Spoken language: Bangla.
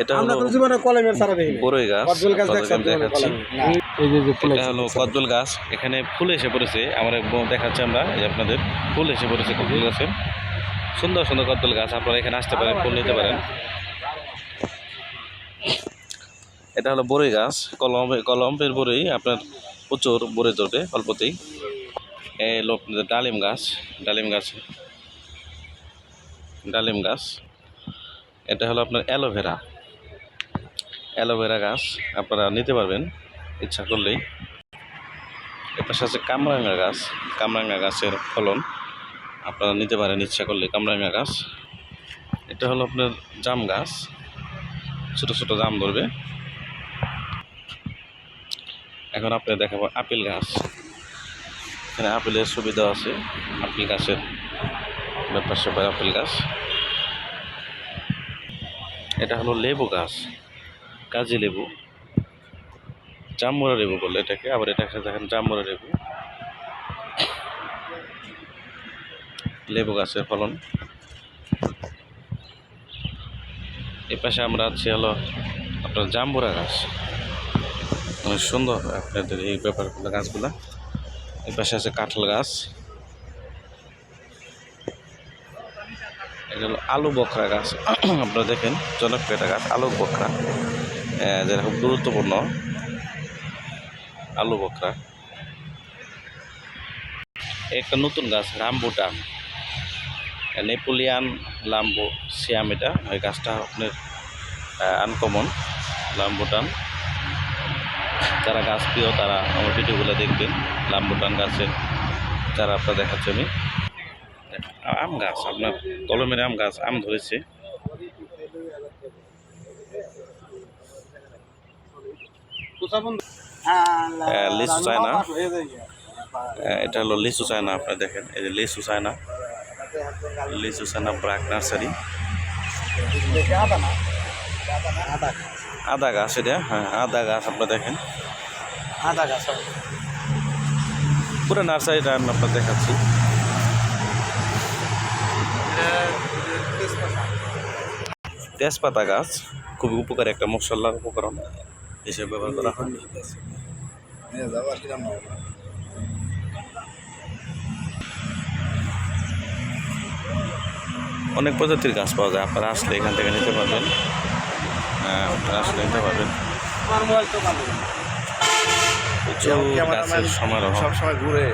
এটা আমরা হলো কলমের চারা দেখি বড়ই গাছ গাছ দেখাচ্ছি। কলম। এই যে যে ফুল এটা হলো কদবেল গাছ এখানে ফুল এসে পড়েছে। আমরা দেখাচ্ছি আমরা এই আপনাদের ফুল এসে পড়েছে কদবেল গাছের। সুন্দর সুন্দর কদবেল গাছ আপনারা এখানে আসতে পারেন ফুল নিতে পারেন। এটা হলো বড়ই গাছ কলম কলমের বড়ই আপনার প্রচুর বড়ই ধরবে অল্পতেই। এই হলো ডালিম গাছ ডালিম গাছ ডালিম গাছ। এটা হলো আপনার অ্যালোভেরা অ্যালোভেরা গাছ, আপনারা নিতে পারবেন, ইচ্ছা করলেই। এর পাশে আছে কামরাঙ্গা গাছ, কামরাঙ্গা গাছের ফলন আপনারা নিতে পারেন, ইচ্ছা করলে কামরাঙ্গা গাছ। এটা হলো আপনার জাম গাছ, ছোট ছোট জাম ধরবে। এখন আপনার দেখাবো আপেল গাছ। এখানে আপেলের সুবিধা আছে, আপেল গাছের ব্যাপার স্যাপার, আপেল গাছ। এটা হলো লেবু গাছ, কাজি লেবু। জামমুরা লেবু বলে এটাকে, আবার এটাকে দেখেন জামমুরা লেবু। লেবু গাছের ফলন। এই পাশে আমরা আছি হলো আপনার জাম্বুরা গাছ। অনেক সুন্দর আপনাদের এই ব্যাপারগুলো গাছগুলো। এই পাশে আছে কাঁঠাল গাছ। এটা হলো আলু বকরা গাছ। আপনারা দেখেন, জনপ্রিয় একটা গাছ, আলু বকরা। যেটা খুব গুরুত্বপূর্ণ, আলু বকরা। একটা নতুন গাছ রামবুটান নেপোলিয়ান লাম্বো সিয়াম এটা। ওই গাছটা আপনার আনকমন লাম্বুটান যারা গাছ প্রিয়, তারা আমার ভিডিওগুলো দেখবেন লাম্বুটান গাছের যারা আপনার দেখাচ্ছি আমি। আম গাছ আপনার কলমের আম গাছ আম ধরেছে। হ্যাঁ লিচু চায়না আহ, এটা হলো লিচু চায়না আপনার দেখেন এই যে লিচু চায়না লিচু চায়না ব্রাক নার্সারি। আদা গাছ এটা হ্যাঁ আদা গাছ আপনার দেখেন। আদা গাছ পুরো নার্সারিটা আমি আপনার দেখাচ্ছি। তেজপাতা গাছ খুবই উপকারী একটা মশলার উপকরণ। হিসেবে ব্যবহার করা হয়। অনেক প্রজাতির গাছ পাওয়া যায় আপনারা আসলে এখান থেকে নিতে পারবেন। হ্যাঁ, আপনারা আসলে নিতে পারবেন। গাছের সমারোহ। সবসময় ঘুরে